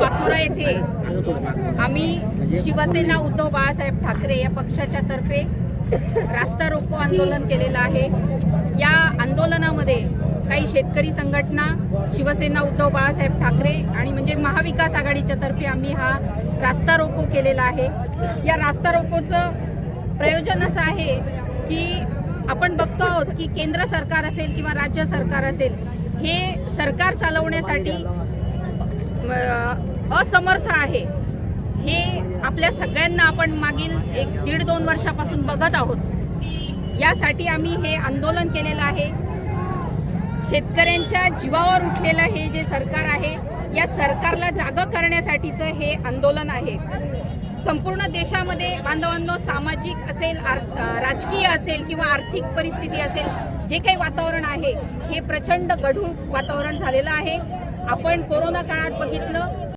पाचोरा येथे आम्ही शिवसेना उद्धव बाळासाहेब ठाकरे या पक्षाच्या तर्फे रास्ता रोको आंदोलन केलेलं आहे. या आंदोलनामध्ये काही शेतकरी संघटना शिवसेना उद्धव बाळासाहेब ठाकरे आणि म्हणजे महाविकास आघाडीच्या तर्फे आम्ही हा रास्ता रोको केलेला आहे. या रास्ता रोकोचं प्रयोजन असं आहे की आपण बघतो आहोत की केंद्र सरकार असेल किंवा राज्य सरकार असेल हे सरकार चालवण्यासाठी असमर्थ आहे. हे आपल्या सगळ्यांना आपण मागील एक दीड दोन वर्षापासून बघत आहोत. यासाठी आम्ही हे आंदोलन केलेलं आहे. शेतकऱ्यांच्या जीवावर उठलेलं हे जे सरकार आहे या सरकारला जागं करण्यासाठीचं हे आंदोलन आहे. संपूर्ण देशामध्ये बांधवांनो सामाजिक असेल राजकीय असेल किंवा आर्थिक परिस्थिती असेल जे काही वातावरण आहे हे प्रचंड गढूळ वातावरण झालेलं आहे. आपण कोरोना काळात बघितलं